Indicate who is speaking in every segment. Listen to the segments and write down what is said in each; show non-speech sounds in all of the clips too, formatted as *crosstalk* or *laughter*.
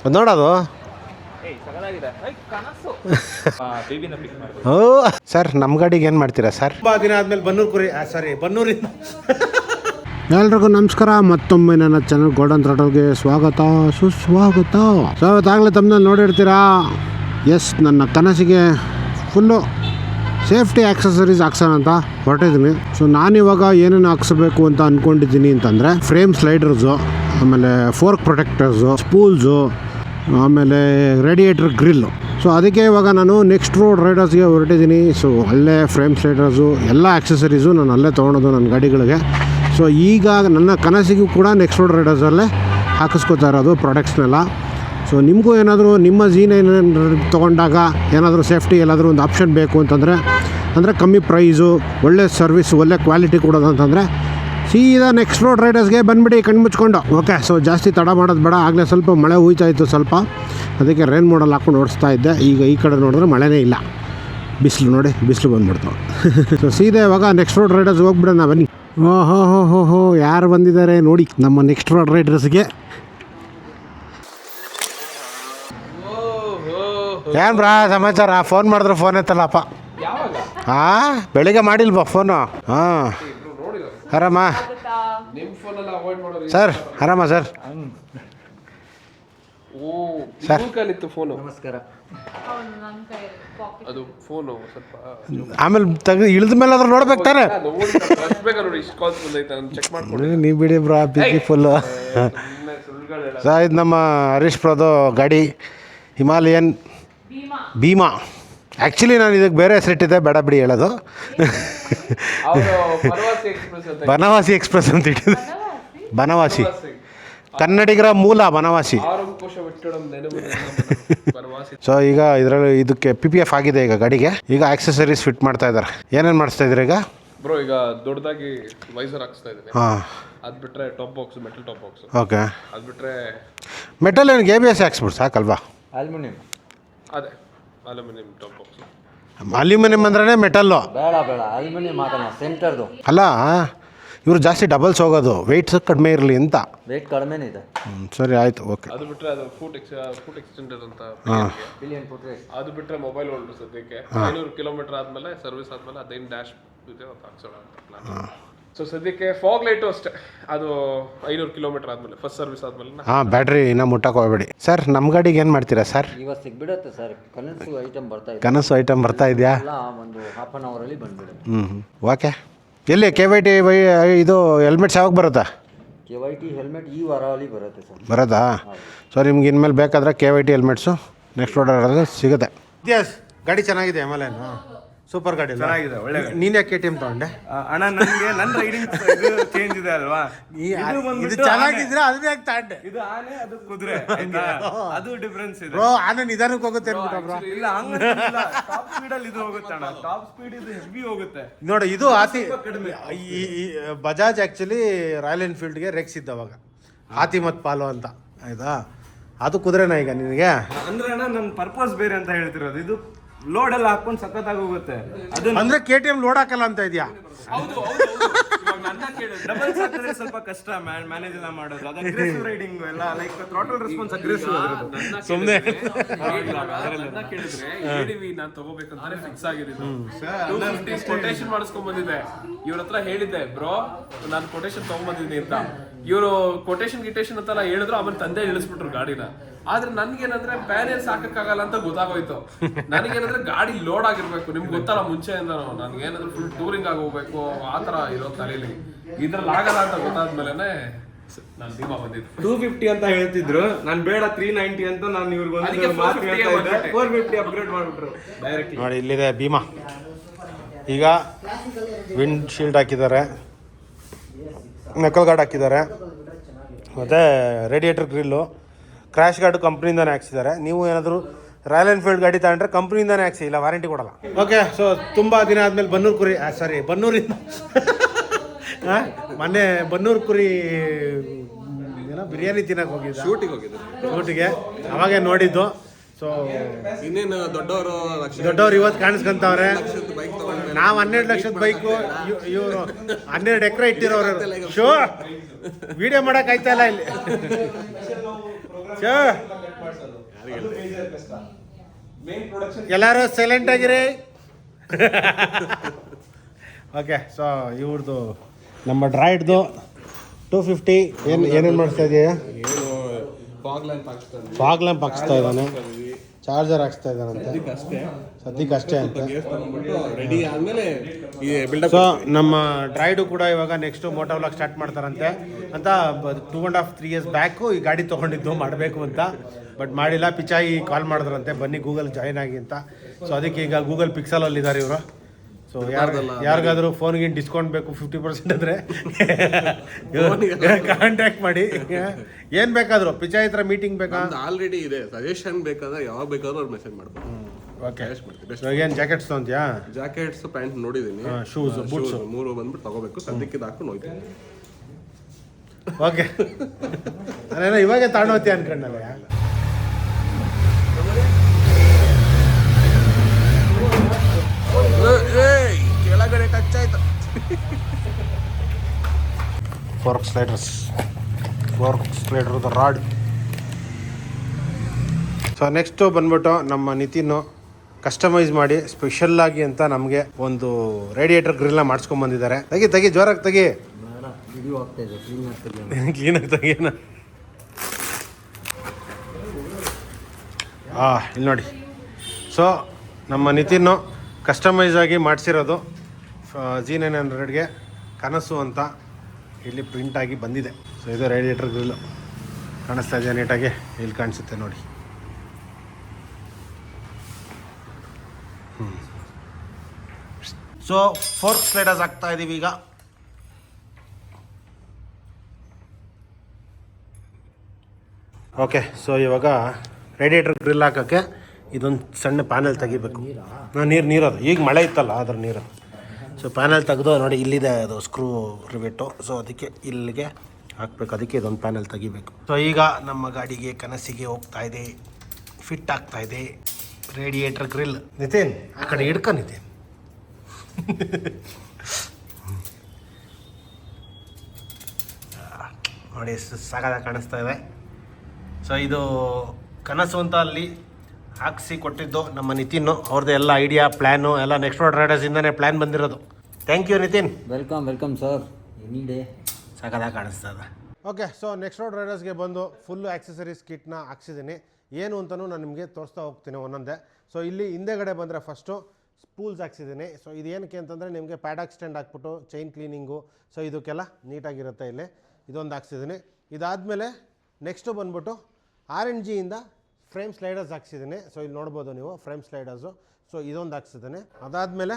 Speaker 1: ಅದು. ನೋಡೋದು ಓ *laughs* ಸರ್ ನಮ್ಮ ಗಾಡಿಗೆ ಏನು ಮಾಡ್ತೀರಾ ಸರ್?
Speaker 2: ತುಂಬಾ ದಿನ ಆದ್ಮೇಲೆ ಬನ್ನೂರು ಕುರಿ ಸಾರಿ ಬನ್ನೂರಿಂದ.
Speaker 1: ಎಲ್ರಿಗೂ ನಮಸ್ಕಾರ ಮತ್ತೊಮ್ಮೆ ನನ್ನ ಚಾನಲ್ ಗೋಲ್ಡನ್ ಥ್ರೋಟಲ್ಗೆ ಸ್ವಾಗತ ಸುಸ್ವಾಗತ. ಸ್ವಾಗತ ಆಗ್ಲಿ ತಮ್ಮಲ್ಲಿ ನೋಡಿರ್ತೀರಾ? ಎಸ್ ನನ್ನ ಕನಸಿಗೆ ಫುಲ್ಲು ಸೇಫ್ಟಿ ಆಕ್ಸಸರೀಸ್ ಹಾಕ್ಸೋಣ ಅಂತ ಹೊರಟಿದ್ದೀನಿ. ಸೊ ನಾನಿವಾಗ ಏನೇನು ಹಾಕ್ಸಬೇಕು ಅಂತ ಅಂದ್ಕೊಂಡಿದ್ದೀನಿ ಅಂತಂದರೆ ಫ್ರೇಮ್ ಸ್ಲೈಡರ್ಸು ಆಮೇಲೆ ಫೋರ್ಕ್ ಪ್ರೊಟೆಕ್ಟರ್ಸು ಸ್ಪೂಲ್ಸು ಆಮೇಲೆ ರೇಡಿಯೇಟರ್ ಗ್ರಿಲ್ಲು ಸೊ ಅದಕ್ಕೆ ಇವಾಗ ನಾನು ನೆಕ್ಸ್ಟ್ ರೋಡ್ ರೈಡರ್ಸ್ಗೆ ಹೊರಟಿದ್ದೀನಿ. ಸೊ ಅಲ್ಲೇ ಫ್ರೇಮ್ ಸ್ಲೈಡರ್ಸು ಎಲ್ಲ ಆಕ್ಸಸರೀಸು ನಾನು ಅಲ್ಲೇ ತೊಗೊಳೋದು ನನ್ನ ಗಾಡಿಗಳಿಗೆ. ಸೊ ಈಗ ನನ್ನ ಕನಸಿಗೂ ಕೂಡ ನೆಕ್ಸ್ಟ್ ರೋಡ್ ರೈಡರ್ಸಲ್ಲೇ ಹಾಕಿಸ್ಕೋತಾ ಇರೋದು ಪ್ರಾಡಕ್ಟ್ಸ್ನೆಲ್ಲ ಸೊ ನಿಮಗೂ ಏನಾದರೂ, ನಿಮ್ಮ ಜೀನ್ ಏನೇನು ತೊಗೊಂಡಾಗ ಏನಾದರೂ ಸೇಫ್ಟಿ ಎಲ್ಲಾದರೂ ಒಂದು ಆಪ್ಷನ್ ಬೇಕು ಅಂತಂದರೆ, ಅಂದರೆ ಕಮ್ಮಿ ಪ್ರೈಸು ಒಳ್ಳೆ ಸರ್ವಿಸ್ ಒಳ್ಳೆ ಕ್ವಾಲಿಟಿ ಕೊಡೋದು ಅಂತಂದರೆ ಸೀದಾ ನೆಕ್ಸ್ಟ್ ರೋಡ್ ರೈಡರ್ಸ್ಗೆ ಬಂದ್ಬಿಡಿ ಕಣ್ಣು ಮುಚ್ಕೊಂಡು. ಓಕೆ ಸೊ ಜಾಸ್ತಿ ತಡ ಮಾಡೋದು ಬೇಡ. ಆಗಲೇ ಸ್ವಲ್ಪ ಮಳೆ ಹುಯ್ತಾ ಇತ್ತು ಸ್ವಲ್ಪ. ಅದಕ್ಕೆ ರೈನ್ ಮೋಡಲ್ ಹಾಕ್ಕೊಂಡು ಓಡಿಸ್ತಾ ಇದ್ದೆ. ಈಗ ಈ ಕಡೆ ನೋಡಿದ್ರೆ ಮಳೆನೇ ಇಲ್ಲ. ಬಿಸಿಲು ನೋಡಿ ಬಿಸಿಲು ಬಂದ್ಬಿಡ್ತು. *laughs* ಸೊ ಸೀದಾ ಇವಾಗ ನೆಕ್ಸ್ಟ್ ರೋಡ್ ರೈಡರ್ಸ್ ಹೋಗ್ಬಿಡೋಣ ಬನ್ನಿ. ಓಹೋ ಹೋ ಹೋ ಹೋ ಯಾರು ಬಂದಿದ್ದಾರೆ ನೋಡಿ. ನಮ್ಮ ನೆಕ್ಸ್ಟ್ ರೋಡ್ ರೈಡರ್ಸ್ಗೆ ಏನು ಬ್ರಾ ಸಮಾಚಾರ? ಫೋನ್ ಮಾಡಿದ್ರೆ ಫೋನ್ ಎತ್ತಲ್ಲಪ್ಪ. ಹಾಂ ಬೆಳಿಗ್ಗೆ ಮಾಡಿಲ್ವಾ ಫೋನು ಹಾಂ. ಆರಾಮ
Speaker 3: ನಿಮ್ಮ ಫೋನೆಲ್ಲ ಅವಾಯ್ಡ್ ಮಾಡೋದು
Speaker 1: ಸರ್ ಆರಾಮ ಸರ್.
Speaker 3: ಓ
Speaker 1: ಸರ್.
Speaker 3: ಕಾಲಿತ್ತು ಫೋನು. ನಮಸ್ಕಾರ. ಅದು ಫೋನು ಸ್ವಲ್ಪ.
Speaker 1: ಆಮೇಲೆ ತೆಗೆದು ಇಳಿದ ಮೇಲೆ ಅದ್ರ ನೋಡ್ಬೇಕು ತಾನೆ.
Speaker 3: ನೋಡಿ ನೋಡಿ ಇಷ್ಟು ಕಾಲ್ಸ್ ಬಂದೈತೆ ಚೆಕ್ ಮಾಡ್ಕೊಂಡು.
Speaker 1: ನೀವು ಬಿಡಿ ಬ್ರಾ ಬಿಸಿ ಫುಲ್ಲು ಸರ್ ಇದು ನಮ್ಮ ಹರೀಶ್ ಪ್ರದೋ ಗಾಡಿ ಹಿಮಾಲಯನ್ ಭೀಮಾ. ಆ್ಯಕ್ಚುಲಿ ನಾನು ಇದಕ್ಕೆ ಬೇರೆ ಹೆಸರಿಟ್ಟಿದ್ದೆ ಬೇಡ ಬಿಡಿ ಹೇಳೋದು.
Speaker 3: ಅವರು ಪರವಾಸಿ ಎಕ್ಸ್ಪ್ರೆಸ್
Speaker 1: ಬನವಾಸಿ ಎಕ್ಸ್ಪ್ರೆಸ್ ಅಂತ ಇಟ್ಟಿದ್ದೆ. ಬನವಾಸಿ? ಕನ್ನಡಿಗರ ಮೂಲ ಬನವಾಸಿ.
Speaker 3: ಆರು ಕೋಶ ಬಿಟ್ಟಡಂ ನೆನಪು ಪರವಾಸಿ *laughs*
Speaker 1: ಸೊ ಈಗ ಇದರಲ್ಲಿ ಇದಕ್ಕೆ ಪಿ ಪಿ ಎಫ್ ಆಗಿದೆ ಈಗ ಗಾಡಿಗೆ. ಈಗ ಆಕ್ಸೆಸರೀಸ್ ಫಿಟ್ ಮಾಡ್ತಾ ಇದ್ದಾರೆ. ಏನೇನು ಮಾಡಿಸ್ತಾ ಇದ್ದೀರಾ ಈಗ?
Speaker 3: ಬ್ರೋ ಈಗ ದೊಡ್ಡದಾಗಿ ವೈಸರ್ ಹಾಕ್ಸ್ತಾ ಇದ್ದೀನಿ.
Speaker 1: ಹಾಂ.
Speaker 3: ಅದು ಬಿಟ್ರೆ top box metal top box
Speaker 1: okay
Speaker 3: ಅದು ಬಿಟ್ರೆ
Speaker 1: ಮೆಟಲ್ ಏನು ಗೆ ಬಿ ಎಸ್ ಹಾಕ್ಸ್ಬಿಡ್ ಸಾಕಲ್ವಾ?
Speaker 4: ಅಲ್ಯೂಮಿನಿಯಂ
Speaker 3: ಅದೇ. Aluminium top box.
Speaker 1: ಅಲ್ಯೂಮಿನಿಯಂ ಅಂದ್ರೆ ಮೆಟಲ್ಲು.
Speaker 4: ಬೇಡ ಬೇಡ ಅಲ್ಯೂಮಿನಿಯಂ ಹಾಕೋಣ ಸೆಂಟರ್ದು.
Speaker 1: ಅಲ್ಲ ಇವರು ಜಾಸ್ತಿ ಡಬಲ್ಸ್ ಹೋಗೋದು ವೆಯ್ಟ್ಸ್ ಕಡಿಮೆ ಇರಲಿ ಅಂತ.
Speaker 4: ವೇಟ್ ಕಡಿಮೆನೇ ಇದೆ.
Speaker 1: ಹ್ಮ್, ಸರಿ ಆಯಿತು ಓಕೆ
Speaker 3: ಅದು ಬಿಟ್ರೆ ಅದು ಫುಟ್ ಎಕ್ಸ್ ಫುಟ್ ಎಕ್ಸ್ಟೆಂಡರ್ ಅಂತ
Speaker 4: ಬಿಲಿಯನ್ ಫುಟ್ರೆ
Speaker 3: ಅದು ಬಿಟ್ರೆ ಮೊಬೈಲ್ ಹೋಲ್ಡರ್ ಸದ್ಯಕ್ಕೆ. ಐನೂರು ಕಿಲೋಮೀಟರ್ ಆದ್ಮೇಲೆ ಸರ್ವಿಸ್ ಆದ್ಮೇಲೆ ಅದೇನು ಡ್ಯಾಶ್ ಇದೆ ಅದು ಹಾಕ್ಸೋಣ ಅಂತ ಪ್ಲಾನ್ ಸೊ ಸದ್ಯಕ್ಕೆ ಫಾಗ್ ಲೈಟು ಅಷ್ಟೇ. ಅದು ಐನೂರು ಕಿಲೋಮೀಟರ್ ಆದ್ಮೇಲೆ ಫಸ್ಟ್ ಸರ್ವಿಸ್ ಆದ್ಮೇಲೆ
Speaker 1: ಹಾಂ ಬ್ಯಾಟ್ರಿ ಇನ್ನ ಮುಟ್ಟಕ್ಕೆ ಹೋಗ್ಬೇಡಿ. ಸರ್ ನಮ್ಮ ಗಾಡಿಗೆ ಏನು ಮಾಡ್ತೀರಾ ಸರ್
Speaker 4: ಇವತ್ತು ಸಿಗ್ಬಿಡತ್ತೆ ಸರ್ ಕನಸು ಐಟಮ್ ಬರ್ತಾ ಇದೆ.
Speaker 1: ಕನಸು ಐಟಮ್ ಬರ್ತಾ ಇದೆಯಾ?
Speaker 4: ಎಲ್ಲ ಒಂದು ಹಾಫ್ ಅನ್ ಅವರಲ್ಲಿ ಬಂದ್ಬಿಡುತ್ತೆ.
Speaker 1: ಹ್ಞೂ ಓಕೆ ಎಲ್ಲಿ ಕೆ ವೈ ಟಿ ವೈ ಇದು ಹೆಲ್ಮೆಟ್ಸ್ ಯಾವಾಗ ಬರುತ್ತಾ?
Speaker 4: ಕೆ ವೈ ಟಿ ಹೆಲ್ಮೆಟ್ ಈ ವಾರಲ್ಲಿ ಬರುತ್ತೆ? ಸರ್
Speaker 1: ಬರೋದಾ ಸೊ ನಿಮ್ಗೆ ಇನ್ಮೇಲೆ ಬೇಕಾದ್ರೆ K Y T helmets next order ಸಿಗುತ್ತೆ. ಎಸ್ ಗಾಡಿ ಚೆನ್ನಾಗಿದೆ ಎಮಲೇನು ಸೂಪರ್ ಗಾಡಿ
Speaker 2: ಚೆನ್ನಾಗಿದೆ, ಒಳ್ಳೆ
Speaker 1: ನೀನು ಯಾಕೆ ಕೆ ಟಿ ತೊಗೊಂಡೆ?
Speaker 2: ಅಣ್ಣ ನನಗೆ ನನ್ನ ರೈಡಿಂಗ್ ಇದು ಚೇಂಜ್ ಇದೆ ಅಲ್ವಾ? ಇದು ಬಂದ್ಬಿಟ್ಟು ಚೆನ್ನಾಗಿದ್ರೆ
Speaker 1: ಅದನ್ನ ಯಾಕೆ ತಾಂಡೆ
Speaker 2: ಇದು ಆನೆ ಅದು ಕುದುರೆ *laughs* ಆಯ್ತಾ? ಅದು ಡಿಫ್ರೆನ್ಸ್ ಇದೆ.
Speaker 1: ಬ್ರೋ ಆನೆ ನಿಧಾನಕ್ಕೆ ಹೋಗುತ್ತೆ ಅನ್ಬಿಟ್ಟ ಬ್ರೋ.
Speaker 2: ಇಲ್ಲ ಹಂಗ ಟಾಪ್ ಸ್ಪೀಡ್ ಅಲ್ಲಿ ಇದು ಹೋಗುತ್ತೆ ಅಣ್ಣ. ಟಾಪ್ ಸ್ಪೀಡ್ ಇದು ಹೆವಿ ಹೋಗುತ್ತೆ.
Speaker 1: ನೋಡಿ ಇದು ಆತಿ ಈ ಈ ಬಜಾಜ್ ಆ್ಯಕ್ಚುಲಿ ರಾಯಲ್ ಎನ್ಫೀಲ್ಡ್ಗೆ ರೆಕ್ಸ್ ಇದ್ದ ಅವಾಗ ಆತಿ ಮತ್ತು ಪಾಲು ಅಂತ ಆಯ್ತಾ? ಅದು ಕುದುರೆನಾ ಈಗ ನಿನಗೆ?
Speaker 2: ಅಂದ್ರೆ ಅಣ್ಣ ನನ್ನ ಪರ್ಪಸ್ ಬೇರೆ ಅಂತ ಹೇಳ್ತಿರೋದು. ಇದು ಲೋಡ್ ಎಲ್ಲ ಹಾಕೊಂಡು ಸಖತ್ತಾಗಿ ಹೋಗುತ್ತೆ. ಅದು
Speaker 1: ಅಂದ್ರೆ ಕೆ ಟಿ ಎಂ ಲೋಡ್ ಹಾಕಲ್ಲ ಅಂತ ಇದೆಯಾ?
Speaker 2: ಡಬಲ್ ಹಾಕಿದ್ರೆ ಸ್ವಲ್ಪ ಕಷ್ಟ ಮ್ಯಾನೇಜ್ ಎಲ್ಲ ಮಾಡೋದು. ಅದು ಅಗ್ರೆಸಿವ್ ರೈಡಿಂಗ್ ಎಲ್ಲ ಲೈಕ್ ಥ್ರಾಟಲ್ ರೆಸ್ಪಾನ್ಸ್ ಅಗ್ರೆಸಿವ್
Speaker 3: ನನ್ನ ಕೇಳಿದ್ರೆ ಹೇಳಿವಿ ನಾನು ತಗೋಬೇಕಂತಾನೆ ಫಿಕ್ಸ್ ಆಗಿದ್ದು ಕೊಟೇಶನ್ ಮಾಡಿಸ್ಕೊಂಡ್ ಬಂದಿದ್ದೆ ಇವ್ರ ಹತ್ರ ಹೇಳಿದ್ದೆ ಬ್ರೋ ನಾನು ಕೊಟೇಶನ್ ತಗೊಂಡ್ಬಂದಿದ್ದೀನಿ ಅಂತ. ಇವರು ಕೊಟೇಶನ್ ಗಿಟೇಶನ್ ಅಂತೆಲ್ಲ ಹೇಳಿದ್ರು ಆಮೇಲೆ ತಂದೆ ಇಳಿಸ್ಬಿಟ್ರು ಗಾಡಿನ. ಆದ್ರೆ ನನ್ಗೇನಂದ್ರೆ ಪ್ಯಾನೇಜ್ ಸಾಕಕ್ಕಾಗಲ್ಲ ಅಂತ ಗೊತ್ತಾಗೋಯ್ತು. ನನಗೇನಂದ್ರೆ ಗಾಡಿ ಲೋಡ್ ಆಗಿರ್ಬೇಕು. ನಿಮ್ಗೆ ಗೊತ್ತಲ್ಲ ಮುಂಚೆ ಮುಂಚೆಯಿಂದ ನನ್ಗೇನಂದ್ರೆ ಫುಲ್ ಟೂರಿಂಗ್ ಆಗಿ ಹೋಗ್ಬೇಕು. ಆ ತರ ಇರೋ ತಲೆಯಲ್ಲಿ ಇದ್ರಲ್ಲಿ ಆಗಲ್ಲ ಅಂತ ಗೊತ್ತಾದ್ಮೇಲೆ ನಾನು ಬಂದಿದ್ದು.
Speaker 2: ಟೂ ಫಿಫ್ಟಿ ಅಂತ ಹೇಳ್ತಿದ್ರು. ನಾನು ಬೇಡ ತ್ರೀ ನೈಂಟಿ ಅಂತ ನಾನು ಇವ್ರಿಗೆ ಒಂದು ಮಾತು ಹೇಳ್ತಾ ಇದ್ದೆ. ಫೋರ್ ಫಿಫ್ಟಿ ಅಪ್ಗ್ರೇಡ್ ಮಾಡ್ಬಿಟ್ರು ಡೈರೆಕ್ಟ್
Speaker 1: ನೋಡಿ ಇಲ್ಲಿದೆ ಭೀಮಾ. ಈಗ ವಿಂಡ್ ಶೀಲ್ಡ್ ಹಾಕಿದ್ದಾರೆ. ನಕಲ್ ಗಾರ್ಡ್ ಹಾಕಿದ್ದಾರೆ. ಮತ್ತು ರೇಡಿಯೇಟರ್ ಗ್ರಿಲ್ಲು ಕ್ರ್ಯಾಶ್ ಗಾರ್ಡ್ ಕಂಪ್ನಿಯಿಂದನೇ ಹಾಕ್ಸಿದ್ದಾರೆ. ನೀವು ಏನಾದರೂ ರಾಯಲ್ ಎನ್ಫೀಲ್ಡ್ ಗಾಡಿ ತಗೊಂಡ್ರೆ ಕಂಪ್ನಿಯಿಂದನೇ ಹಾಕ್ಸಿ ಇಲ್ಲ ವಾರಂಟಿ ಕೊಡಲ್ಲ. ಓಕೆ ಸೊ ತುಂಬ ದಿನ ಆದಮೇಲೆ ಬನ್ನೂರು ಕುರಿ ಸಾರಿ ಬನ್ನೂರಿಂದ ಮೊನ್ನೆ ಬನ್ನೂರು ಕುರಿ ಏನೋ ಬಿರಿಯಾನಿ ತಿನ್ನಕ್ಕೆ ಹೋಗಿದ್ದೆ. ಶೂಟಿಗೆ ಹೋಗಿದ್ದೆ. ಶೂಟಿಗೆ ಅವಾಗೆ ನೋಡಿದ್ದು. ಸೊ
Speaker 5: ಇನ್ನೇನು ದೊಡ್ಡವರು
Speaker 1: ದೊಡ್ಡವರು ಇವತ್ತು ಕಾಣಿಸ್ಕೊಂತವ್ರೆ. ನಾವು ಹನ್ನೆರಡು ಲಕ್ಷದ ಬೈಕು ಇವರು ಹನ್ನೆರಡು ಎಕರೆ ಇಟ್ಟಿರೋರು. ಶೋ ವಿಡಿಯೋ ಮಾಡಕ್ ಆಯ್ತಾ ಇಲ್ಲ ಇಲ್ಲಿ? ಎಲ್ಲರೂ ಸೈಲೆಂಟ್ ಆಗಿರಿ? ಓಕೆ ಸೊ ಇವ್ರದ್ದು ನಮ್ಮ ಡ್ರಾಯ್ಡ್ದು ಟೂ ಫಿಫ್ಟಿ ಏನು ಏನೇನು ಮಾಡ್ತಾ ಇದೆಯಾ?
Speaker 5: ಫಾಗ್ ಲ್ಯಾಂಪ್
Speaker 1: ಹಾಕ್ಸ್ತಾ ಇದ್ದಾನೆ ಚಾರ್ಜರ್ ಹಾಕ್ಸ್ತಾ ಇದ್ದಾರಂತೆ.
Speaker 5: ಅಷ್ಟೇ.
Speaker 1: ಸದ್ಯಕ್ಕೆ ಅಷ್ಟೇ ಅಂತ.
Speaker 5: ರೆಡಿ ಆದ್ಮೇಲೆ
Speaker 1: ಸೊ ನಮ್ಮ ಡ್ರೈಡು ಕೂಡ ಇವಾಗ ನೆಕ್ಸ್ಟ್ ಮೋಟೋ ವ್ಲಾಗ್ ಸ್ಟಾರ್ಟ್ ಮಾಡ್ತಾರಂತೆ. ಅಂತ two and half three years back ಈ ಗಾಡಿ ತೊಗೊಂಡಿದ್ದು ಮಾಡಬೇಕು ಅಂತ. ಬಟ್ ಮಾಡಿಲ್ಲ. ಪಿಚಾಯಿ ಕಾಲ್ ಮಾಡಿದ್ರಂತೆ. ಬನ್ನಿ ಗೂಗಲ್ ಜಾಯ್ನ್ ಆಗಿ ಅಂತ. ಸೊ ಅದಕ್ಕೆ ಈಗ ಗೂಗಲ್ ಪಿಕ್ಸಲಲ್ಲಿ ಇದ್ದಾರೆ ಇವರು. ಸೊ ಯಾರ್ದಲ್ಲ ಯಾರಿಗಾದ್ರೂ ಫೋನ್ಗೆ ಡಿಸ್ಕೌಂಟ್ ಬೇಕು ಫಿಫ್ಟಿ ಪರ್ಸೆಂಟ್ ಅಂದರೆ ಕಾಂಟ್ಯಾಕ್ಟ್ ಮಾಡಿ. ಏನ್ ಬೇಕಾದರೂ ಪಿಚಾಯ್ ಹತ್ರ ಮೀಟಿಂಗ್ ಬೇಕಾ?
Speaker 5: ಆಲ್ರೆಡಿ ಇದೆ. ಸಜೆಷನ್ ಬೇಕಾದ್ರೆ ಯಾವಾಗ ಬೇಕಾದ್ರೂ ಅವ್ರು ಮೆಸೇಜ್ ಮಾಡ್ಬೋದು.
Speaker 1: ಓಕೆ ಏನು ಜಾಕೆಟ್ಸ್ ತೊಗೊಂತೀಯಾ?
Speaker 5: ಜಾಕೆಟ್ಸ್ ಪ್ಯಾಂಟ್ ನೋಡಿದ್ದೀನಿ
Speaker 1: ಶೂಸ್ ಬೂಟ್ಸ್
Speaker 5: ಮೂರು ಬಂದ್ಬಿಟ್ಟು ತಗೋಬೇಕು. ಸದ್ಯಕ್ಕೆ ಇದು ಹಾಕೊಂಡು ಹೋಗ್ತೀನಿ
Speaker 1: ಓಕೆ ನಾನೇನೋ ಇವಾಗೆ ತಗೊಂಡೋಗ್ತೀಯ ಅನ್ಕೊಂಡಲ್ಲ.
Speaker 5: ಆಯ್ತು
Speaker 1: fork sliders fork slider rod so next ಬಂದ್ಬಿಟ್ಟು ನಮ್ಮ ನಿತಿನ್ ಕಸ್ಟಮೈಸ್ ಮಾಡಿ ಸ್ಪೆಷಲ್ ಆಗಿ ಅಂತ ನಮಗೆ ಒಂದು ರೇಡಿಯೇಟರ್ ಗ್ರಿಲ್ನ ಮಾಡಿಸ್ಕೊಂಡ್ ಬಂದಿದ್ದಾರೆ. ತೆಗಿ ತೆಗಿ ಜೋರಾಗಿ ತೆಗಿ. ಕ್ಲೀನಾಗಿ ತೆಗಿಯೋಣ ಆ ಇಲ್ಲಿ ನೋಡಿ. ಸೊ ನಮ್ಮ ನಿತಿನ್ ಕಸ್ಟಮೈಸ್ ಆಗಿ ಮಾಡಿಸಿರೋದು ಜಿ ನೈನ್ ಹಂಡ್ರೆಡ್ಗೆ ಕನಸು ಅಂತ ಇಲ್ಲಿ ಪ್ರಿಂಟಾಗಿ ಬಂದಿದೆ. ಸೊ ಇದು ರೇಡಿಯೇಟರ್ ಗ್ರಿಲ್ಲು ಕಾಣಿಸ್ತಾ ಇದೆ ನೀಟಾಗಿ ಇಲ್ಲಿ ಕಾಣಿಸುತ್ತೆ ನೋಡಿ. ಸೊ ಫೋರ್ಕ್ ಸ್ಲೈಡರ್ಸ್ ಆಗ್ತಾ ಇದೀವಿ ಈಗ. ಓಕೆ ಸೊ ಇವಾಗ ರೇಡಿಯೇಟರ್ ಗ್ರಿಲ್ ಹಾಕೋಕ್ಕೆ ಇದೊಂದು ಸಣ್ಣ ಪ್ಯಾನೆಲ್ ತೆಗಿಬೇಕು. ನಾನು ನೀರು ನೀರದು. ಈಗ ಮಳೆ ಇತ್ತಲ್ಲ ಅದ್ರ ನೀರು ಸೊ ಪ್ಯಾನೆಲ್ ತೆಗೆದು ನೋಡಿ, ಇಲ್ಲಿದೆ ಅದು ಸ್ಕ್ರೂ ರಿವೆಟ್ಟು ಸೊ ಅದಕ್ಕೆ ಇಲ್ಲಿಗೆ ಹಾಕ್ಬೇಕು. ಅದಕ್ಕೆ ಇದೊಂದು ಪ್ಯಾನೆಲ್ ತೆಗಿಬೇಕು. ಸೊ ಈಗ ನಮ್ಮ ಗಾಡಿಗೆ ಕನಸಿಗೆ ಹೋಗ್ತಾ ಇದೆ. ಫಿಟ್ ಆಗ್ತಾ ಇದೆ. ರೇಡಿಯೇಟರ್ ಗ್ರಿಲ್ ನಿತಿನ್, ಆ ಕಡೆ ಹಿಡ್ಕ ನಿತಿನ್. *laughs* ನೋಡಿ ಸಾಕಾದ ಕಾಣಿಸ್ತಾ ಇದೆ. ಸೊ ಇದು ಕನಸು ಅಂತ ಅಲ್ಲಿ ಹಾಕ್ಸಿ ಕೊಟ್ಟಿದ್ದು ನಮ್ಮ ನಿತಿನ್ ಅವ್ರದ್ದು ಎಲ್ಲ ಐಡಿಯಾ ಪ್ಲ್ಯಾನು ಎಲ್ಲ ನೆಕ್ಸ್ಟ್ ರೋಡ್ ರೈಡರ್ಸಿಂದನೇ ಪ್ಲ್ಯಾನ್ ಬಂದಿರೋದು. Thank you Nitin.
Speaker 4: Welcome welcome sir any day
Speaker 1: ಸಾಕಾದಾಗ ಕಾಣಿಸ್ತದೆ. ಓಕೆ ಸೊ ನೆಕ್ಸ್ಟ್ ರೋಡ್ ರೈಡರ್ಸ್ಗೆ ಬಂದು ಫುಲ್ಲು ಆಕ್ಸೆಸರೀಸ್ ಕಿಟ್ನ ಹಾಕ್ಸಿದ್ದೀನಿ ಏನು ಅಂತಲೂ ನಾನು ನಿಮಗೆ ತೋರಿಸ್ತಾ ಹೋಗ್ತೀನಿ ಒಂದೊಂದೇ. ಸೊ ಇಲ್ಲಿ ಹಿಂದೆಗಡೆ ಬಂದರೆ ಫಸ್ಟು ಸ್ಪೂಲ್ಸ್ ಹಾಕ್ಸಿದ್ದೀನಿ ಸೊ ಇದು ಏನಕ್ಕೆ ಅಂತಂದರೆ ನಿಮಗೆ ಪ್ಯಾಡಾಕ್ ಸ್ಟ್ಯಾಂಡ್ ಹಾಕ್ಬಿಟ್ಟು ಚೈನ್ ಕ್ಲೀನಿಂಗು ಸೊ ಇದಕ್ಕೆಲ್ಲ ನೀಟಾಗಿರುತ್ತೆ ಇಲ್ಲಿ. ಇದೊಂದು ಹಾಕ್ಸಿದ್ದೀನಿ ಇದಾದಮೇಲೆ ನೆಕ್ಸ್ಟು ಬಂದ್ಬಿಟ್ಟು ಆರ್ ಎನ್ ಜಿಯಿಂದ ಫ್ರೇಮ್ ಸ್ಲೈಡರ್ಸ್ ಹಾಕ್ಸಿದ್ದೀನಿ. ಸೊ ಇಲ್ಲಿ ನೋಡ್ಬೋದು ನೀವು ಫ್ರೇಮ್ ಸ್ಲೈಡರ್ಸು. ಸೊ ಇದೊಂದು ಹಾಕ್ಸಿದ್ದೀನಿ. ಅದಾದಮೇಲೆ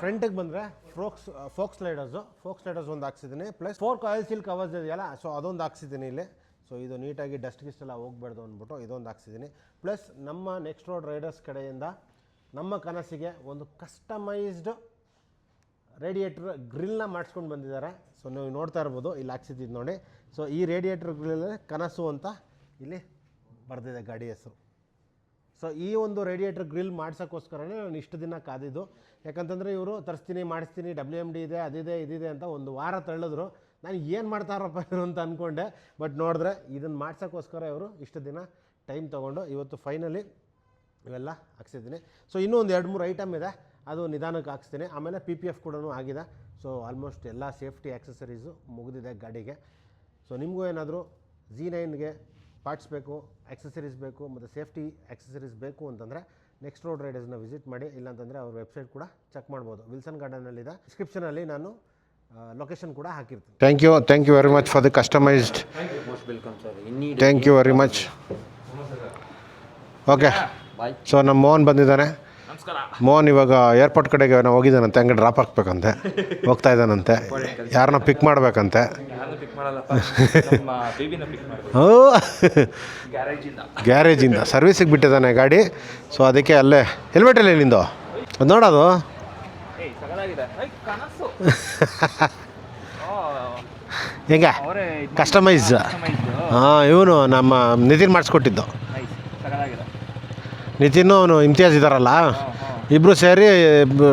Speaker 1: ಫ್ರಂಟಿಗೆ ಬಂದರೆ forks fork sliders. Fork sliders ಒಂದು ಹಾಕ್ಸಿದ್ದೀನಿ. Plus four coil silk covers ಇದೆಯಲ್ಲ ಸೊ ಅದೊಂದು ಹಾಕ್ಸಿದ್ದೀನಿ ಇಲ್ಲಿ. ಸೊ ಇದು ನೀಟಾಗಿ ಡಸ್ಟ್ ಗಿಸ್ಟ್ ಎಲ್ಲ ಹೋಗ್ಬಾರ್ದು ಅಂದ್ಬಿಟ್ಟು ಇದೊಂದು ಹಾಕ್ಸಿದ್ದೀನಿ. ಪ್ಲಸ್ ನಮ್ಮ ನೆಕ್ಸ್ಟ್ ರೋಡ್ ರೈಡರ್ಸ್ ಕಡೆಯಿಂದ ನಮ್ಮ ಕನಸಿಗೆ ಒಂದು ಕಸ್ಟಮೈಸ್ಡ್ ರೇಡಿಯೇಟ್ರ್ ಗ್ರಿಲ್ನ ಮಾಡಿಸ್ಕೊಂಡು ಬಂದಿದ್ದಾರೆ. ಸೊ ನೀವು ನೋಡ್ತಾ ಇರ್ಬೋದು, ಇಲ್ಲಿ ಹಾಕ್ಸಿದ್ದು ನೋಡಿ. ಸೊ ಈ ರೇಡಿಯೇಟ್ರ್ ಗ್ರಿಲ್ ಕನಸು ಅಂತ ಇಲ್ಲಿ ಬರೆದಿದೆ ಗಾಡಿ ಹೆಸರು. ಸೊ ಈ ಒಂದು ರೇಡಿಯೇಟರ್ ಗ್ರಿಲ್ ಮಾಡ್ಸೋಕ್ಕೋಸ್ಕರನೇ ನಾನು ಇಷ್ಟು ದಿನ ಕಾದಿದ್ದು. ಯಾಕಂತಂದರೆ ಇವರು ತರಿಸ್ತೀನಿ, ಮಾಡಿಸ್ತೀನಿ ಡಬ್ಲ್ಯೂ ಎಂ ಡಿ ಇದೆ ಅದಿದೆ ಇದಿದೆ ಅಂತ ಒಂದು ವಾರ ತಳ್ಳಿದ್ರು. ನಾನು ಏನು ಮಾಡ್ತಾರಪ್ಪ ಇವರು ಅಂತ ಅಂದ್ಕೊಂಡೆ ಬಟ್ ನೋಡಿದ್ರೆ ಇದನ್ನು ಮಾಡ್ಸೋಕ್ಕೋಸ್ಕರ ಇವರು ಇಷ್ಟು ದಿನ ಟೈಮ್ ತೊಗೊಂಡು ಇವತ್ತು ಫೈನಲಿ ಇವೆಲ್ಲ ಹಾಕ್ಸಿದ್ದೀನಿ. ಸೊ ಇನ್ನೂ ಒಂದು ಎರಡು ಮೂರು ಐಟಮ್ ಇದೆ. ಅದು ನಿಧಾನಕ್ಕೆ ಹಾಕ್ಸ್ತೀನಿ. ಆಮೇಲೆ ಪಿ ಪಿ ಎಫ್ ಕೂಡ ಆಗಿದೆ. ಸೊ ಆಲ್ಮೋಸ್ಟ್ ಎಲ್ಲ ಸೇಫ್ಟಿ ಆ್ಯಕ್ಸಸರೀಸು ಮುಗಿದಿದೆ ಗಾಡಿಗೆ. ಸೊ ನಿಮಗೂ ಏನಾದರೂ ಜಿ ನೈನ್ಗೆ ಪಾರ್ಟ್ಸ್ ಬೇಕು ಆಕ್ಸೆಸರೀಸ್ ಬೇಕು ಮತ್ತು ಸೇಫ್ಟಿ ಆಕ್ಸೆಸರೀಸ್ ಬೇಕು ಅಂತಂದರೆ ನೆಕ್ಸ್ಟ್ ರೋಡ್ ರೈಡರ್ಸ್ನ ವಿಸಿಟ್ ಮಾಡಿ ಇಲ್ಲಾಂತಂದರೆ ಅವ್ರ ವೆಬ್ಸೈಟ್ ಕೂಡ ಚೆಕ್ ಮಾಡ್ಬೋದು. ವಿಲ್ಸನ್ ಗಾರ್ಡನಲ್ಲಿದೆ ಡಿಸ್ಕ್ರಿಪ್ಷನಲ್ಲಿ ನಾನು ಲೊಕೇಶನ್ ಕೂಡ ಹಾಕಿರ್ತೀನಿ. Thank you thank you very much for the customized
Speaker 4: most welcome sir
Speaker 1: thank you very much okay
Speaker 4: bye
Speaker 1: so ನಮ್ಮ ಮೋಹನ್ ಬಂದಿದ್ದಾನೆ. ಮೋಹನ್ ಇವಾಗ ಏರ್ಪೋರ್ಟ್ ಕಡೆಗೆ ನಾವು ಹೋಗಿದ್ದಾನಂತೆ ಹಂಗೆ ಡ್ರಾಪ್ ಹಾಕ್ಬೇಕಂತೆ. *laughs* ಹೋಗ್ತಾ ಇದ್ದಾನಂತೆ. ಯಾರನ್ನ ಪಿಕ್ ಮಾಡ್ಬೇಕಂತೆ.
Speaker 6: ಪಿಕ್ ಮಾಡಲ್ಲಪ್ಪ ನಮ್ಮ ಬೇಬಿನ ಪಿಕ್ ಮಾಡಿ
Speaker 1: ಓ.
Speaker 6: ಗ್ಯಾರೇಜಿಂದ
Speaker 1: ಗ್ಯಾರೇಜಿಂದ ಸರ್ವಿಸಿಗೆ ಬಿಟ್ಟಿದ್ದಾನೆ ಗಾಡಿ? ಸೊ ಅದಕ್ಕೆ ಅಲ್ಲೇ. ಹೆಲ್ಮೆಟ್ ಅಲ್ಲಿ ನಿಂದು? ಅದು. ನೋಡೋದು ಹೆಂಗ? ಕಸ್ಟಮೈಸ್ ಹಾಂ ಇವನು ನಮ್ಮ ನಿತಿನ್ ಮಾಡಿಸ್ಕೊಟ್ಟಿದ್ದು. ನಿತಿನ್ ಅವನು ಇಮ್ತಿಯಾಜ್ ಇದ್ದಾರಲ್ಲ ಇಬ್ಬರು ಸೇರಿ ಬ-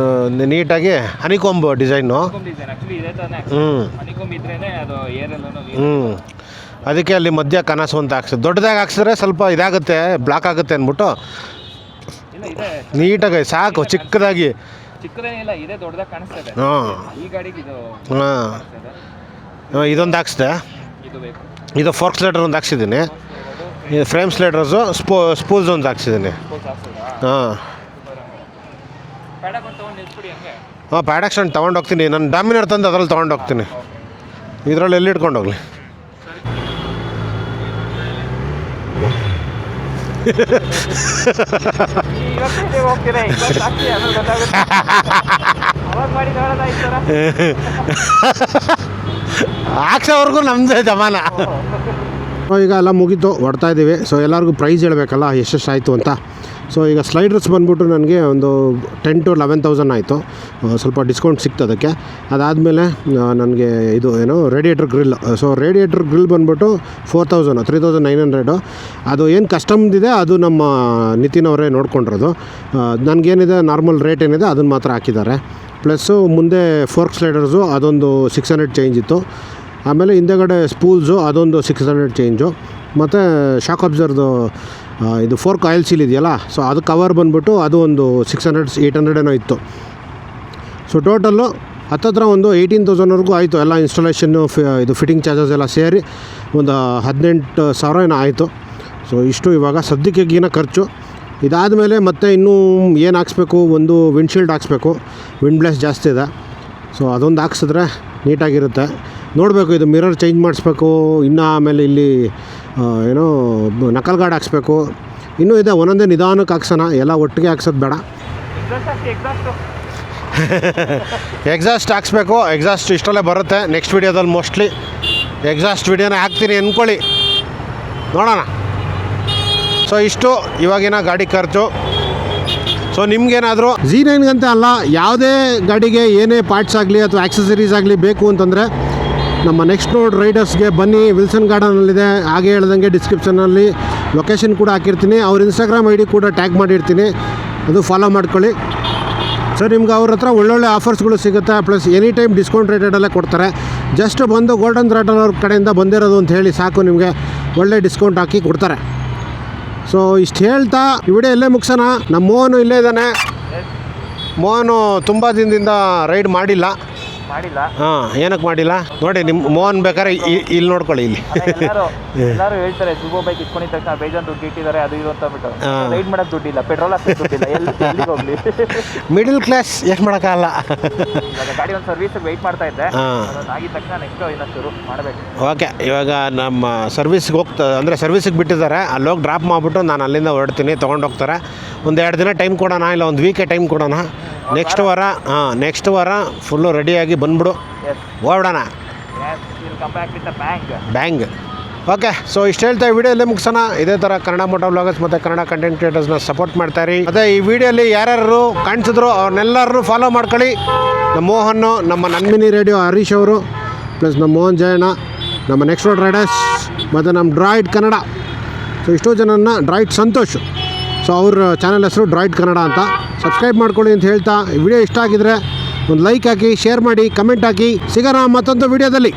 Speaker 1: ನೀಟಾಗಿ ಹನಿಕೊಂಬು ಡಿಸೈನು.
Speaker 6: ಡಿಸೈನ್ ಆಕ್ಚುಲಿ ಇದೆ ತಾನೇ.
Speaker 1: ಹ್ಞೂ
Speaker 6: ಇದ್ರೇನೆ ಅದು
Speaker 1: ಹ್ಞೂ ಅದಕ್ಕೆ ಅಲ್ಲಿ ಮಧ್ಯ ಕನಸು ಅಂತ ಹಾಕ್ಸಿದ್ದು ದೊಡ್ಡದಾಗಿ ಹಾಕ್ಸಿದ್ರೆ ಸ್ವಲ್ಪ ಇದಾಗುತ್ತೆ ಬ್ಲಾಕ್ ಆಗುತ್ತೆ ಅಂದ್ಬಿಟ್ಟು
Speaker 6: ಇಲ್ಲ ಇದೆ.
Speaker 1: ನೀಟಾಗಿ ಸಾಕು ಚಿಕ್ಕದಾಗಿ.
Speaker 6: ಚಿಕ್ಕದೇನಿಲ್ಲ ಇದೇ ದೊಡ್ಡದಾಗಿ
Speaker 1: ಹಾಂ.
Speaker 6: ಈ ಗಾಡಿಗೆ ಇದು
Speaker 1: ಹಾಂ.
Speaker 6: ಕಾಣಿಸ್ತಾ ಇದೆ
Speaker 1: ಇದೊಂದು ಹಾಕ್ಸಿದೆ.
Speaker 6: ಇದು ಬೇಕು.
Speaker 1: ಇದು ಫೋರ್ಕ್ ಸ್ಲೈಡರ್ ಒಂದು ಹಾಕ್ಸಿದ್ದೀನಿ. ಫ್ರೇಮ್ ಸ್ಲೈಡರ್ಸು ಸ್ಪೂ ಸ್ಪೂಲ್ಸ್ ಒಂದು ಹಾಕ್ಸಿದ್ದೀನಿ. ಹಾಂ
Speaker 6: ಬೇಡ ಬಂದು ತೊಗೊಂಡು ನಿಲ್ಸ್ಬಿಡಿ ಹಂಗೆ
Speaker 1: ಹಾಂ ಪ್ಯಾಡಕ್ಷನ್ ತೊಗೊಂಡು ಹೋಗ್ತೀನಿ. ನಾನು ಡಾಮಿನರ್ ತಂದು ಅದ್ರಲ್ಲಿ ತೊಗೊಂಡು ಹೋಗ್ತೀನಿ. ಇದರಲ್ಲಿ ಎಲ್ಲಿ ಇಟ್ಕೊಂಡು ಹೋಗ್ಲಿ? *laughs* ಆಕ್ಷವರೆಗೂ ನಮ್ಮದೇ ಜಮಾನ. ಈಗ ಎಲ್ಲ ಮುಗೀತು ಹೊಡ್ತಾ ಇದ್ದೀವಿ. ಸೊ ಎಲ್ಲರಿಗೂ ಪ್ರೈಸ್ ಹೇಳಬೇಕಲ್ಲ ಎಷ್ಟೆಷ್ಟು ಆಯಿತು ಅಂತ. ಸೊ ಈಗ ಸ್ಲೈಡರ್ಸ್ ಬಂದ್ಬಿಟ್ಟು ನನಗೆ ಒಂದು ಟೆನ್ ಟು ಲೆವೆನ್ ತೌಸಂಡ್ ಆಯಿತು. ಸ್ವಲ್ಪ ಡಿಸ್ಕೌಂಟ್ ಸಿಕ್ತು ಅದಕ್ಕೆ. ಅದಾದಮೇಲೆ ನನಗೆ ಇದು ಏನು radiator grill so radiator grill ಬಂದ್ಬಿಟ್ಟು four thousand three thousand nine hundred ಅದು ಏನು ಕಸ್ಟಮ್ದಿದೆ ಅದು ನಮ್ಮ ನಿತಿನ್ ಅವರೇ ನೋಡ್ಕೊಂಡಿರೋದು. ನನಗೇನಿದೆ ನಾರ್ಮಲ್ ರೇಟ್ ಏನಿದೆ ಅದನ್ನು ಮಾತ್ರ ಹಾಕಿದ್ದಾರೆ. ಪ್ಲಸ್ಸು ಮುಂದೆ ಫೋರ್ಕ್ ಸ್ಲೈಡರ್ಸು ಅದೊಂದು ಸಿಕ್ಸ್ ಹಂಡ್ರೆಡ್ ಚೇಂಜ್ ಇತ್ತು. ಆಮೇಲೆ ಹಿಂದೆಗಡೆ ಸ್ಪೂಲ್ಸು, ಅದೊಂದು ಸಿಕ್ಸ್ ಹಂಡ್ರೆಡ್ ಚೇಂಜು ಮತ್ತು ಶಾಕ್ ಅಬ್ಸರ್ದು ಇದು ಫೋರ್ ಕಾಯಿಲ್ ಸೀಲ್ ಇದೆಯಲ್ಲ ಸೊ ಅದು ಕವರ್ ಬಂದ್ಬಿಟ್ಟು ಅದು ಒಂದು ಸಿಕ್ಸ್ ಹಂಡ್ರೆಡ್ ಏಯ್ಟ್ ಹಂಡ್ರೆಡ್ ಏನೋ ಇತ್ತು. ಸೊ ಟೋಟಲ್ಲು ಹತ್ತತ್ರ ಒಂದು ಏಯ್ಟೀನ್ ತೌಸಂಡ್ವರೆಗೂ ಆಯಿತು. ಎಲ್ಲ ಇನ್ಸ್ಟಾಲೇಷನ್ನು ಫಿ ಇದು ಫಿಟ್ಟಿಂಗ್ ಚಾರ್ಜಸ್ ಎಲ್ಲ ಸೇರಿ ಒಂದು ಹದಿನೆಂಟು ಸಾವಿರ ಏನೋ ಆಯಿತು. ಸೊ ಇಷ್ಟು ಇವಾಗ ಸದ್ಯಕ್ಕೆಗಿನ ಖರ್ಚು. ಇದಾದ ಮೇಲೆ ಮತ್ತೆ ಇನ್ನೂ ಏನು ಹಾಕ್ಸ್ಬೇಕು? ಒಂದು ವಿಂಡ್ಶೀಲ್ಡ್ ಹಾಕ್ಸ್ಬೇಕು. ವಿಂಡ್ ಬ್ಲೇಸ್ ಜಾಸ್ತಿ ಇದೆ. ಸೊ ಅದೊಂದು ಹಾಕ್ಸಿದ್ರೆ ನೀಟಾಗಿರುತ್ತೆ ನೋಡಬೇಕು ಇದು ಮಿರರ್ ಚೇಂಜ್ ಮಾಡಿಸ್ಬೇಕು ಇನ್ನು ಆಮೇಲೆ ಇಲ್ಲಿ ಏನೋ ನಕಲ್ ಗಾರ್ಡ್ ಹಾಕ್ಸ್ಬೇಕು. ಇನ್ನೂ ಇದೆ ಒಂದೊಂದೇ ನಿಧಾನಕ್ಕೆ ಹಾಕ್ಸೋಣ ಎಲ್ಲ ಒಟ್ಟಿಗೆ ಹಾಕ್ಸೋದು ಬೇಡ.
Speaker 6: ಎಕ್ಸಾಸ್ಟ್ ಹಾಕಿ ಎಕ್ಸಾಸ್ಟ್
Speaker 1: ಹಾಕ್ಸ್ಬೇಕು ಎಕ್ಸಾಸ್ಟ್ ಇಷ್ಟರಲ್ಲೇ ಬರುತ್ತೆ ನೆಕ್ಸ್ಟ್ ವೀಡಿಯೋದಲ್ಲಿ ಮೋಸ್ಟ್ಲಿ ಎಕ್ಸಾಸ್ಟ್ ವೀಡಿಯೋನ ಹಾಕ್ತೀನಿ ಅಂದ್ಕೊಳ್ಳಿ ನೋಡೋಣ. ಸೊ ಇಷ್ಟು ಇವಾಗಿನ ಗಾಡಿ ಖರ್ಚು. ಸೊ ನಿಮ್ಗೇನಾದರೂ ಜಿ ನೈನ್ಗಂತ ಅಲ್ಲ ಯಾವುದೇ ಗಾಡಿಗೆ ಏನೇ ಪಾರ್ಟ್ಸ್ ಆಗಲಿ ಅಥವಾ ಆಕ್ಸೆಸರೀಸ್ ಆಗಲಿ ಬೇಕು ಅಂತಂದರೆ ನಮ್ಮ ನೆಕ್ಸ್ಟ್ ರೋಡ್ ರೈಡರ್ಸ್ಗೆ ಬನ್ನಿ ವಿಲ್ಸನ್ ಗಾರ್ಡನಲ್ಲಿದೆ ಹಾಗೆ ಹೇಳ್ದಂಗೆ ಡಿಸ್ಕ್ರಿಪ್ಷನಲ್ಲಿ ಲೊಕೇಶನ್ ಕೂಡ ಹಾಕಿರ್ತೀನಿ. ಅವ್ರ ಇನ್ಸ್ಟಾಗ್ರಾಮ್ ಐ ಡಿ ಕೂಡ ಟ್ಯಾಗ್ ಮಾಡಿರ್ತೀನಿ. ಅದು ಫಾಲೋ ಮಾಡ್ಕೊಳ್ಳಿ. ಸೊ ನಿಮ್ಗೆ ಅವ್ರ ಹತ್ರ ಒಳ್ಳೊಳ್ಳೆ ಆಫರ್ಸ್ಗಳು ಸಿಗುತ್ತೆ. ಪ್ಲಸ್ ಎನಿ ಟೈಮ್ ಡಿಸ್ಕೌಂಟ್ ರೇಟೆಡಲ್ಲೇ ಕೊಡ್ತಾರೆ. ಜಸ್ಟ್ ಬಂದು ಗೋಲ್ಡನ್ ಥ್ರಾಟಲ್ ಅವ್ರ ಕಡೆಯಿಂದ ಬಂದಿರೋದು ಅಂತ ಹೇಳಿ ಸಾಕು ನಿಮಗೆ. ಒಳ್ಳೆ ಡಿಸ್ಕೌಂಟ್ ಹಾಕಿ ಕೊಡ್ತಾರೆ. ಸೊ ಇಷ್ಟು ಹೇಳ್ತಾ ವಿಡಿಯೋ ಇಲ್ಲೇ ಮುಗಿಸೋಣ. ನಮ್ಮ ಮೋಹನು ಇಲ್ಲೇ ಇದ್ದಾನೆ. ಮೋಹನು ತುಂಬ ದಿನದಿಂದ ರೈಡ್ ಮಾಡಿಲ್ಲ. ಹಾಂ ಏನಕ್ಕೆ ಮಾಡಿಲ್ಲ? ನೋಡಿ ನಿಮ್ಮ ಮೋಹನ್ ಬೇಕಾದ್ರೆ ಇಲ್ಲಿ ನೋಡ್ಕೊಳ್ಳಿ ಇಲ್ಲಿ.
Speaker 6: ಎಲ್ಲರೂ *laughs* ಹೇಳ್ತಾರೆ ಸುಗೋ ಬೈಕ್ ಇಟ್ಕೊಂಡಿದ ತಕ್ಷಣ ಬೇಜಾನ್ ದುಡ್ಡು ಇಟ್ಟಿದ್ದಾರೆ ಅದು ಇದು ಅಂತ ಬಿಟ್ಟು. ರೈಡ್ ಮಾಡಕ್ ದುಡ್ಡಿಲ್ಲ ಪೆಟ್ರೋಲ್ ಹಾಕಿ ದುಡ್ಡಿಲ್ಲ ಎಲ್ಲಿ *laughs* ಹೋಗ್ಲಿ?
Speaker 1: ಮಿಡಿಲ್ ಕ್ಲಾಸ್ ಎಷ್ಟು ಮಾಡೋಕ್ಕಾಗಲ್ಲ. *laughs*
Speaker 6: ಇವಾಗ ಗಾಡಿ ಒಂದು ಸರ್ವಿಸ್ ವೆಯ್ಟ್ ಮಾಡ್ತಾ ಇದ್ದೆ. ಆಗಿದ ತಕ್ಷಣ ನೆಕ್ಸ್ಟ್ ಇನ್ನ ಶುರು ಮಾಡಬೇಕು.
Speaker 1: ಓಕೆ ಇವಾಗ ನಮ್ಮ ಸರ್ವಿಸ್ಗೆ ಹೋಗ್ತಾ ಅಂದರೆ ಸರ್ವಿಸ್ಗೆ ಬಿಟ್ಟಿದ್ದಾರೆ ಅಲ್ಲೋಗಿ ಡ್ರಾಪ್ ಮಾಡಿಬಿಟ್ಟು ನಾನು ಅಲ್ಲಿಂದ ಹೊರಡ್ತೀನಿ ತೊಗೊಂಡೋಗ್ತಾರೆ ಒಂದು ಎರಡು ದಿನ ಟೈಮ್ ಕೊಡೋಣ ಇಲ್ಲ ಒಂದು ವೀಕೆ ಟೈಮ್ ಕೊಡೋಣ? ನೆಕ್ಸ್ಟ್ ವಾರ ಹಾಂ ನೆಕ್ಸ್ಟ್ ವಾರ ಫುಲ್ಲು ರೆಡಿಯಾಗಿ ಬಂದ್ಬಿಡು. ಓಡೋಣ ಬ್ಯಾಂಗ್ ಓಕೆ ಸೊ ಇಷ್ಟು ಹೇಳ್ತಾ ಈ ವಿಡಿಯೋ ಮುಗಿಸೋಣ. ಇದೇ ಥರ ಕನ್ನಡ ಮೋಟೋ ವ್ಲಾಗರ್ಸ್ ಮತ್ತು ಕನ್ನಡ ಕಂಟೆಂಟ್ ಕ್ರಿಯೇಟರ್ಸ್ನ ಸಪೋರ್ಟ್ ಮಾಡ್ತಾರೆ ಅದೇ ಈ ವಿಡಿಯೋಲಿ ಯಾರ್ಯಾರು ಕಾಣಿಸಿದ್ರು ಅವ್ರನ್ನೆಲ್ಲರೂ ಫಾಲೋ ಮಾಡ್ಕೊಳ್ಳಿ. ನಮ್ಮ ಮೋಹನ್ನು ನಮ್ಮ ನನ್ಮಿನಿ ರೇಡಿಯೋ ಹರೀಶ್ ಅವರು ಪ್ಲಸ್ ನಮ್ಮ ಮೋಹನ್ ಜಯಣ್ಣ ನಮ್ಮ ನೆಕ್ಸ್ಟ್ ರೋಡ್ ರೈಡರ್ಸ್ ಮತ್ತು ನಮ್ಮ ಡ್ರಾಯ್ಡ್ ಕನ್ನಡ. ಸೊ ಇಷ್ಟೋ ಜನನ ಡ್ರಾಯ್ಡ್ ಸಂತೋಷ್. ಸೊ ಅವ್ರ ಚಾನಲ್ ಹೆಸರು ಡ್ರಾಯ್ಡ್ ಕನ್ನಡ ಅಂತ. ಸಬ್ಸ್ಕ್ರೈಬ್ ಮಾಡ್ಕೊಳ್ಳಿ ಅಂತ ಹೇಳ್ತಾ. ವಿಡಿಯೋ ಇಷ್ಟ ಆಗಿದ್ರೆ ಒಂದು ಲೈಕ್ ಹಾಕಿ, ಶೇರ್ ಮಾಡಿ, ಕಮೆಂಟ್ ಹಾಕಿ. ಸಿಗೋಣ ಮತ್ತೊಂದು ವಿಡಿಯೋದಲ್ಲಿ.